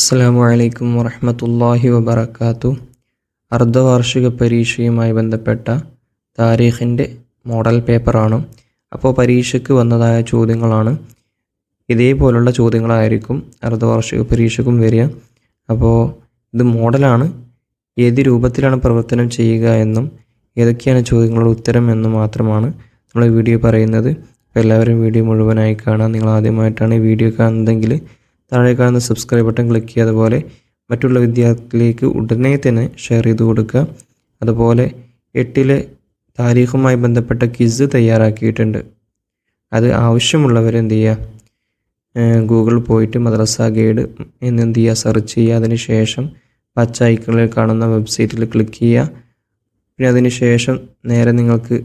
അസ്സാമു അലൈക്കും വറഹമത്തല്ലാഹി വബർക്കാത്തു അർദ്ധവാർഷിക പരീക്ഷയുമായി ബന്ധപ്പെട്ട താരീഖിന്റെ മോഡൽ പേപ്പറാണ്. അപ്പോൾ പരീക്ഷയ്ക്ക് വന്നതായ ചോദ്യങ്ങളാണ്. ഇതേപോലുള്ള ചോദ്യങ്ങളായിരിക്കും അർദ്ധവാർഷിക പരീക്ഷയ്ക്കും വരിക. അപ്പോൾ ഇത് മോഡലാണ്. ഏത് രൂപത്തിലാണ് പ്രവർത്തനം ചെയ്യുക എന്നും ഏതൊക്കെയാണ് ചോദ്യങ്ങളുടെ ഉത്തരം എന്നും മാത്രമാണ് നമ്മൾ വീഡിയോ പറയുന്നത്. എല്ലാവരും വീഡിയോ മുഴുവനായി കാണാം നിങ്ങൾ ആദ്യമായിട്ടാണ് ഈ വീഡിയോ കാണുന്നതെങ്കിൽ താഴെ കാണുന്ന സബ്സ്ക്രൈബ് ബട്ടൺ ക്ലിക്ക് ചെയ്യുക. അതുപോലെ മറ്റുള്ള വിദ്യാർത്ഥികളിലേക്ക് ഉടനെ തന്നെ ഷെയർ ചെയ്ത് കൊടുക്കുക. അതുപോലെ എട്ടിലെ താരീഖുമായി ബന്ധപ്പെട്ട ക്വിസ് തയ്യാറാക്കിയിട്ടുണ്ട്. അത് ആവശ്യമുള്ളവർ എന്ത് ചെയ്യുക? ഗൂഗിൾ പോയിട്ട് മദ്രസ ഗൈഡ് എന്നെന്ത് ചെയ്യുക? സെർച്ച് ചെയ്യുക. അതിന് ശേഷം പച്ച ഐക്കണിൽ കാണുന്ന വെബ്സൈറ്റിൽ ക്ലിക്ക് ചെയ്യുക. പിന്നെ അതിന് ശേഷം നേരെ നിങ്ങൾക്ക്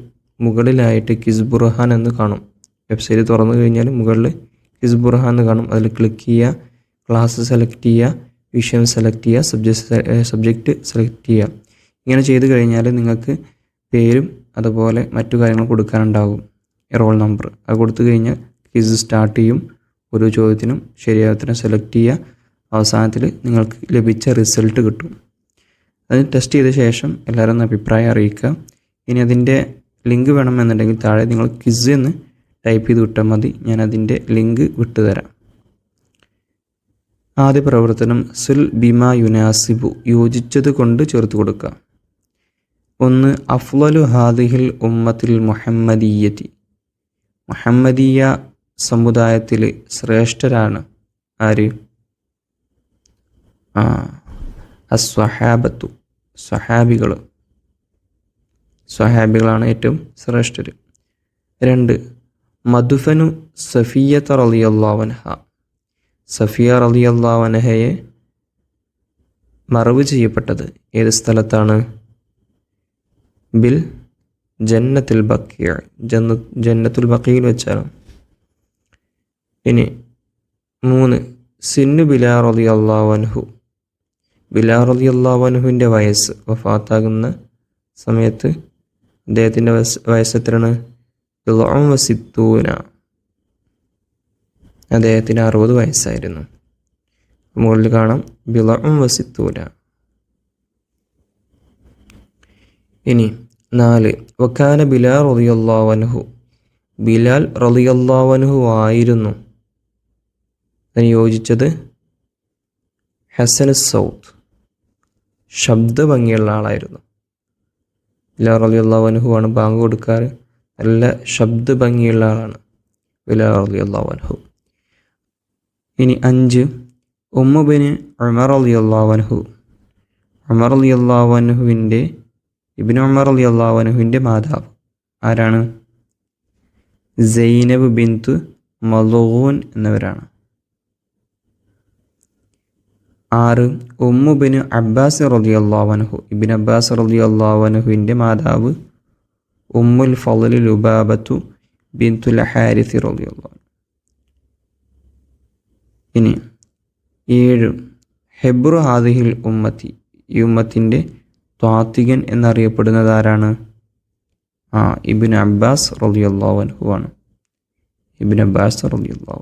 മുകളിലായിട്ട് കിസ് ബുർഹാൻ എന്ന് കാണും. വെബ്സൈറ്റ് തുറന്നു കഴിഞ്ഞാൽ മുകളിൽ കിസ് ബുർഹാൻ എന്ന് കാണും അതിൽ ക്ലിക്ക് ചെയ്യുക ക്ലാസ് സെലക്ട് ചെയ്യുക വിഷയം സെലക്ട് ചെയ്യുക സബ്ജക്റ്റ് സബ്ജക്റ്റ് സെലക്ട് ചെയ്യുക ഇങ്ങനെ ചെയ്ത് കഴിഞ്ഞാൽ നിങ്ങൾക്ക് പേരും അതുപോലെ മറ്റു കാര്യങ്ങൾ കൊടുക്കാനുണ്ടാകും. റോൾ നമ്പർ അത് കൊടുത്തു കഴിഞ്ഞാൽ ക്വിസ് സ്റ്റാർട്ട് ചെയ്യും. ഓരോ ചോദ്യത്തിനും ശരിയായ ഉത്തരം സെലക്ട് ചെയ്യുക അവസാനത്തിൽ നിങ്ങൾക്ക് ലഭിച്ച റിസൾട്ട് കിട്ടും. അത് ടെസ്റ്റ് ചെയ്ത ശേഷം എല്ലാവരും അഭിപ്രായം അറിയിക്കുക. ഇനി അതിന്റെ ലിങ്ക് വേണമെന്നുണ്ടെങ്കിൽ താഴെ നിങ്ങൾ ക്വിസ് എന്ന് ടൈപ്പ് ചെയ്ത് വിട്ടാൽ മതി. ഞാൻ അതിന്റെ ലിങ്ക് വിട്ടുതരാം ആദ്യ പ്രവർത്തനം സുൽ ബിമ യുനാസിബു. യോജിച്ചത് കൊണ്ട് ചേർത്ത് കൊടുക്കുക ഒന്ന് അഫ്ലലു ഹാദിഹിൽ ഉമ്മത്തിൽ മുഹമ്മദീയറ്റി മുഹമ്മദീയ സമുദായത്തിൽ ശ്രേഷ്ഠരാണ് ആര്? അസ്വഹാബത്തു സ്വഹാബികൾ സ്വഹാബികളാണ് ഏറ്റവും ശ്രേഷ്ഠർ രണ്ട് മധുഫനു സഫിയത്ത് റളിയല്ലാവൻഹ സഫിയ റളിയല്ലാവൻഹയെ മറവ് ചെയ്യപ്പെട്ടത് ഏത് സ്ഥലത്താണ്? ബിൽ ജന്നത്തുൽ ബക്കിയ ജന്ന ജന്നത്തുൽ ബക്കിയിൽ വെച്ചാണ്. ഇനി മൂന്ന് സിന്നു ബിലാ ബിലാർ ബിലാ റളിയല്ലാവൻഹുവിന്റെ വയസ്സ് വഫാത്താകുന്ന സമയത്ത് അദ്ദേഹത്തിന്റെ വയസ്സ് വയസ്സ് എത്രയാണ്? ബിളഉം വസിത്തൂന അദ്ദേഹത്തിന് അറുപത് വയസ്സായിരുന്നു. മുകളിൽ കാണാം ബിളം വസിത്തൂന ഇനി നാല് വക്കാന ബിലാൽ റളിയല്ലാവൻഹു ബിലാൽ റളിയല്ലാവൻഹു ആയിരുന്നു. അതിന് യോജിച്ചത് ഹസൻ സൗത്ത് ശബ്ദ ഭംഗിയുള്ള ആളായിരുന്നു. ബിലാൽ റളിയല്ലാവൻഹു ആണ് ബാങ്ക് കൊടുക്കാറ്. നല്ല ശബ്ദ ഭംഗിയുള്ള ആളാണ് ബിലാൽ റളിയല്ലാവൻഹു ഇനി അഞ്ച് ഉമ്മുബിന് ഉമർ റളിയല്ലാവൻഹു ഉമർ ഇബിന് ഇബിൻ ഉമർ റളിയല്ലാവൻഹുവിന്റെ മാതാവ് ആരാണ്? സൈനബ് ബിന്തു മലൂൻ എന്നവരാണ്. ആറ് ഉമ്മുബിന് അബ്ബാസ് റലി അള്ളാഹു അൻഹു. ഇബിൻ അബ്ബാസ് റലി റളിയല്ലാവൻഹുവിന്റെ മാതാവ് ഉമ്മുൽ ഫളലി ലുബാബത്തു ബിന്തുൽ ഹാരിസി റബിയുള്ള ഇനി ഏഴ്. ഹെബ്രു ഹാദിഹിൽ ഉമ്മത്തി ഈ ഉമ്മത്തിന്റെ ത്വാത്തികൻ എന്നറിയപ്പെടുന്നത് ആരാണ്? ആ ഇബിൻ അബ്ബാസ് റളിയല്ലാഹു ആണ്. ഇബിൻ അബ്ബാസ് റളിയല്ലാഹു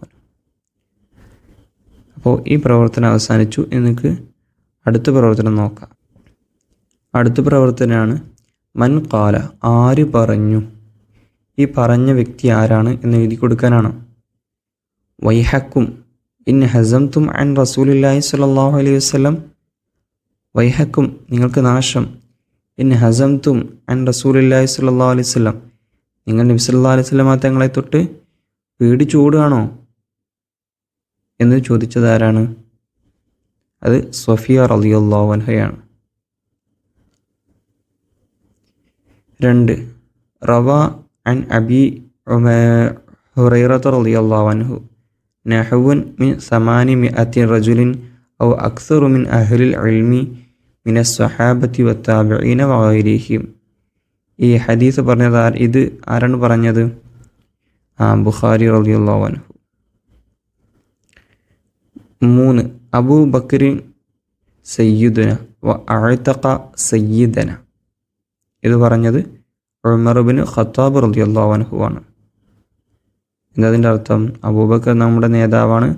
അപ്പോൾ ഈ പ്രവർത്തനം അവസാനിച്ചു. എനിക്ക് അടുത്ത പ്രവർത്തനം നോക്കാം. അടുത്ത പ്രവർത്തനമാണ് മൻ കാല ആര് പറഞ്ഞു? ഈ പറഞ്ഞ വ്യക്തി ആരാണ് എന്ന് എഴുതി കൊടുക്കാനാണ്. വൈഹക്കും ഇൻ ഹസം തും അൻ റസൂലില്ലാഹി സ്വല്ലല്ലാഹു അലൈഹി വസല്ലം. വൈഹക്കും നിങ്ങൾക്ക് നാശം. ഇൻ ഹസം തും അൻ റസൂലില്ലാഹി സ്വല്ലല്ലാഹു അലൈഹി വസല്ലം. നിങ്ങൾ നബി സല്ലല്ലാഹു അലൈഹി വസല്ലമ തങ്ങളെ തൊട്ട് പേടിച്ചോടുകയാണോ എന്ന് ചോദിച്ചത് ആരാണ്? അത് സഫിയ റളിയല്ലാഹു അൻഹയാണ്. രണ്ട്. റവ അൻ അബി ഹുറൈറത്ത് റളിയല്ലാഹു അൻഹു. നഹവുൻ മിൻ സമാനി മിഅത്തി റജുലിൻ ഔ അക്സറു മിൻ അഹ്ലിൽ ഇൽമി മിന സ്വഹാബത്തി വത്താബിഈന വഗൈരിഹിം ഈ ഹദീസ് പറഞ്ഞത് ആർ ഇത് ആരാണ് പറഞ്ഞത്? ആ ബുഖാരി റളിയല്ലാഹു അൻഹു. മൂന്ന് അബൂ ബക്രിൻ സയ്യിദുന വ അഴത്തഖ സയ്യിദന. ഇത് പറഞ്ഞത് ഉമർബിന് ഖത്താബ് റളിയല്ലാഹു അൻഹു ആണ്. എന്നതിന്റെ അർത്ഥം അബൂബക്കർ നമ്മുടെ നേതാവാണ്.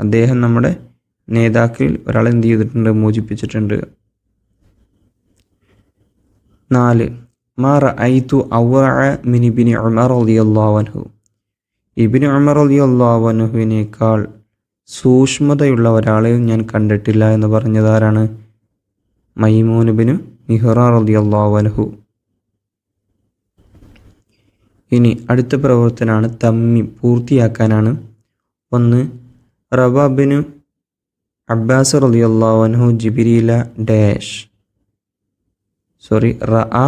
അദ്ദേഹം നമ്മുടെ നേതാക്കളിൽ ഒരാളെ എന്ത് ചെയ്തിട്ടുണ്ട്? മോചിപ്പിച്ചിട്ടുണ്ട്. നാല് മാ റഅയ്തു ഇബ്നി ഉമർ അൻഹു. ഇബ്നി ഉമർ റളിയല്ലാഹു അൻഹുവിനേക്കാൾ സൂക്ഷ്മതയുള്ള ഒരാളെയും ഞാൻ കണ്ടിട്ടില്ല എന്ന് പറഞ്ഞതാരാണ് മൈമോനുബിന് മിഹ്റ റളിയല്ലാഹു അൻഹു. ഇനി അടുത്ത പ്രവർത്തനമാണ് തമ്മി പൂർത്തിയാക്കാനാണ്. ഒന്ന് റബാബിന് അബ്ബാസ് റളിയല്ലാഹു അൻഹു ജിബിരില ഡാഷ്. സോറി റഅ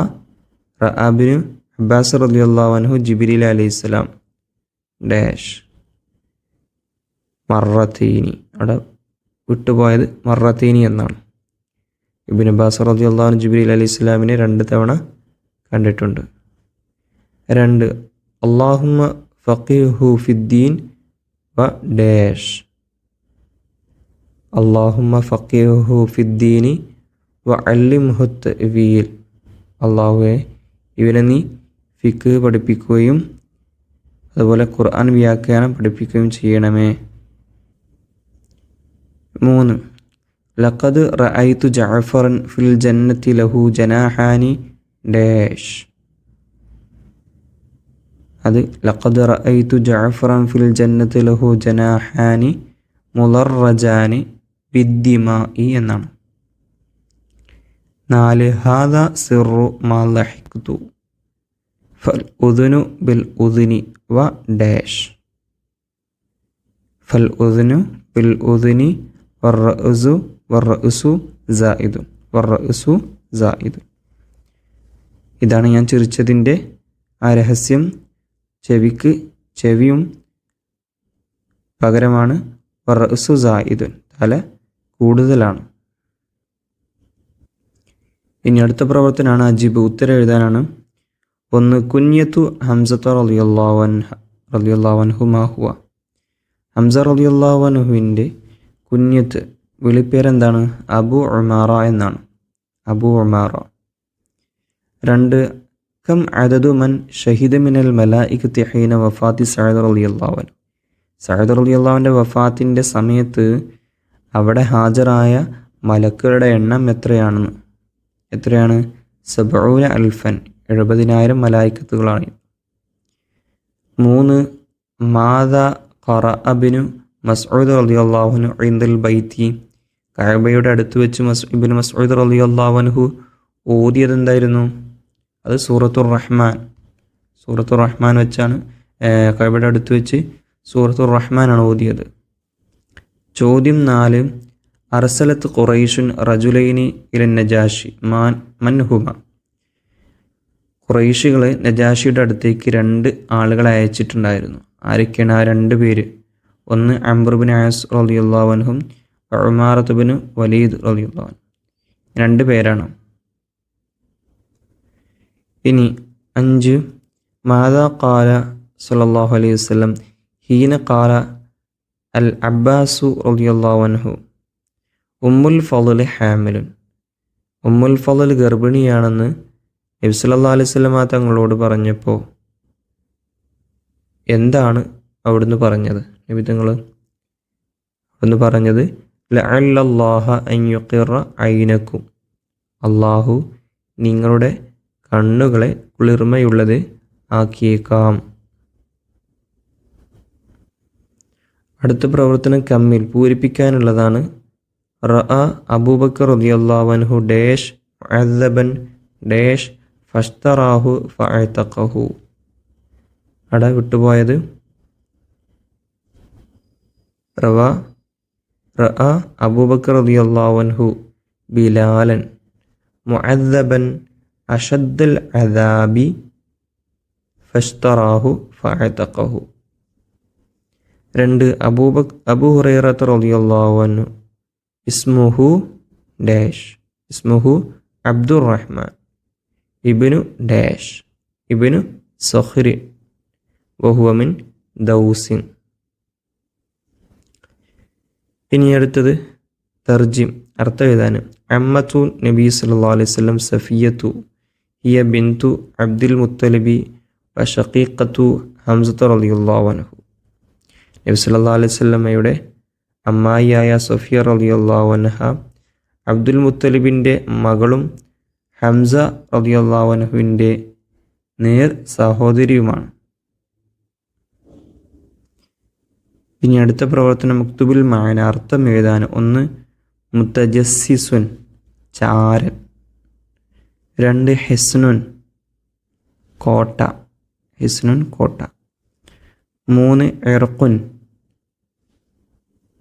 റബിന് അബ്ബാസ് റളിയല്ലാഹു അൻഹു ജിബിരില അലൈഹിസ്സലാം ഡാഷ്. മറത്തീനി അവിടെ വിട്ടുപോയത് മറത്തീനി എന്നാണ്. ഇബിൻ അബ്ബാസ് റളിയല്ലാഹു അൻഹു ജിബിരിൽ അലൈഹി ഇസ്ലാമിനെ രണ്ട് തവണ കണ്ടിട്ടുണ്ട്. രണ്ട് അള്ളാഹുമ ഫഖീഹു ഫിദ്ദീൻ വ ഡാഷ്. അള്ളാഹുമ ഫഖീഹു ഫിദ്ദീനി വ മുഹത്ത് വീൽ അള്ളാഹുവെ ഇവനെ നീ ഫിക്ക് പഠിപ്പിക്കുകയും അതുപോലെ ഖുർആൻ വ്യാഖ്യാനം പഠിപ്പിക്കുകയും ചെയ്യണമേ. മൂന്ന് ലഖദ് റഅയ്തു ജഅഫറൻ ഫിൽ ജന്നത്തി ലഹു ജനാഹാനി ഡാഷ്. അത് ലഖദ് റഅയ്തു ജഅഫറൻ ഫിൽ ജന്നത്തി ലഹു ജനാഹാനി മുലർറജാനി ബിദ്ദിമായി എന്നാണ്. നാല് ഹാദ സിറു മാ ലഹിഖ്തു ഫൽ ഉദുനു ബിൽ ഉദുനി വ ഡാഷ്. ഫൽ ഉദുനു ബിൽ ഉദുനി വർറഉസു വർറഉസു സായിദു വർറഉസു സായിദു ഇതാണ് ഞാൻ ചിരിച്ചതിന്റെ ആ രഹസ്യം. ചെവിക്ക് ചെവിയും പകരമാണ്. വർറഉസു സായിദുൻ തല കൂടുതലാണ്. ഇനി അടുത്ത പ്രവർത്തനമാണ് അജീബ്. ഉത്തരം എഴുതാനാണ്. ഒന്ന് കുഞ്ഞത്തു ഹംസത്ത റലിയല്ലാവൻ റലിയല്ലാവൻഹു ഹുവ. ഹംസ റലിയുള്ളാവൻഹുവിന്റെ കുഞ്ഞത്ത് വിളിപ്പേരെന്താണ്? അബു ഉമാറ എന്നാണ്. അബു ഉമാറ. രണ്ട് കം അദദു മൻ ഷഹിദ് മിനൽ മലായികത്തി ഹീന വഫാത്തി അള്ളാവൻ സഹദർ അലി അള്ളാവിന്റെ വഫാത്തിന്റെ സമയത്ത് അവിടെ ഹാജരായ മലക്കുകളുടെ എണ്ണം എത്രയാണെന്ന്? എത്രയാണ്? സബൂന അൽഫൻ എഴുപതിനായിരം മലായിക്കത്തുകളാണ്. മൂന്ന് മാത ഖറ അബിനു മസ്ഊദ് അലി അള്ളാഹുനു ഐന്ദൽ ബൈത്തി. കഴബയുടെ അടുത്ത് വെച്ച് മസ് ഇബിൻ മസ്ഊദ് റളിയല്ലാഹുൻഹു ഓതിയത് എന്തായിരുന്നു അത് സൂറത്തുർ റഹ്മാൻ. സൂറത്തുർ റഹ്മാൻ വെച്ചാണ് കഅബയുടെ അടുത്ത് വെച്ച് സൂറത്തുർ റഹ്മാനാണ് ഓതിയത്. ചോദ്യം നാല് അർസലത്ത് ഖുറൈഷുൻ റജുലൈനി ഇല നജാഷി മാൻ മൻഹുമ ഖുറൈഷികൾ നജാഷിയുടെ അടുത്തേക്ക് രണ്ട് ആളുകളെ അയച്ചിട്ടുണ്ടായിരുന്നു. ആരൊക്കെയാണ് ആ രണ്ട് പേര്? ഒന്ന് അംബർബിൻ ആസ് റലിയുള്ളവൻഹും ഉമാറത്തുബിന് വലീദ് റലിയുള്ളവൻ രണ്ട് പേരാണ്. ഇനി അഞ്ച്. മാതാ കാല സല്ലല്ലാഹു അലൈഹി വസ്ലം ഹീന കാല അൽ അബ്ബാസു റലിയുള്ളവൻഹു ഉമ്മുൽ ഫലുൽ ഹാമിലുൻ. ഉമ്മുൽ ഫലുൽ ഗർഭിണിയാണെന്ന് നബി അലൈഹി വസല്ലമ തങ്ങളോട് പറഞ്ഞപ്പോൾ എന്താണ് അവിടുന്ന് പറഞ്ഞത്? നബി തങ്ങൾ അവിടുന്ന് പറഞ്ഞത് ലഅല്ലല്ലാഹ അൻ യുഖിറ ഐനക്കും. അള്ളാഹു നിങ്ങളുടെ കണ്ണുകളെ കുളിർമയുള്ളത് ആക്കിയേക്കാം. അടുത്ത പ്രവർത്തനം കമ്മിൽ പൂരിപ്പിക്കാനുള്ളതാണ്. റഅ അബൂബക്കർ റളിയല്ലാഹു ഡേഷ് മുഅദ്ദബൻ ഡേഷ് ഫഷ്തറാഹു ഫഅതഖഹു. അട വിട്ടുപോയത്. റവ റഅ അബൂബക്കർ റളിയല്ലാഹു ബിലാലൻ മുഅദ്ദബൻ അഷദ്ദൽ അദാബി ഫഷ്തറാഹു ഫഅതഖഹു. രണ്ട് അബൂബക് അബൂ ഹുറൈറത്ത് റളിയല്ലാഹു അൻഹു. ഇസ്മുഹു ഡാഷ്. ഇസ്മുഹു അബ്ദുർ റഹ്മാൻ ഇബിനു ഡാഷ്. ഇബിനു സൊഹ്രി. വഹുവമിൻ ദൗസിൻ. ഇനി അടുത്തത് തർജിം അർത്ഥം എഴുതാനും. അമ്മത്തു നബി സല്ലാ അലൈഹി വസല്ലം സഫിയത്തു. ഹിയ ബിന്തു അബ്ദുൽ മുത്തലിബി ഷക്കീഖത്തു ഹംസത്ത് അൻഹു. നബി സല്ലാ അലൈഹി വസല്ലമയുടെ അമ്മായിയായ സഫിയ അൻഹ അബ്ദുൽ മുത്തലിബിന്റെ മകളും ഹംസ റളിയല്ലാഹു അൻഹുവിന്റെ നേർ സഹോദരിയുമാണ്. ഇനി അടുത്ത പ്രവർത്തനം മുക്തുബിൽ മായന അർത്ഥം എഴുതാൻ ഒന്ന് മുത്തജസ്സിസുൻ ചാരൻ. രണ്ട് ഹെസ്നുൻ കോട്ട ഹിസ്നുൻ കോട്ട. മൂന്ന് എർക്കുൻ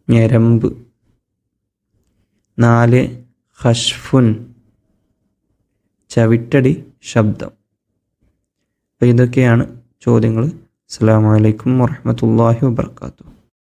ഞരമ്പ്. നാല് ഹഷ്ഫുൻ ചവിട്ടടി ശബ്ദം. അപ്പോൾ ഇതൊക്കെയാണ് ചോദ്യങ്ങൾ അസ്സാം വലൈക്കും വാഹമത്തല്ലാഹി വാബർക്കാത്തു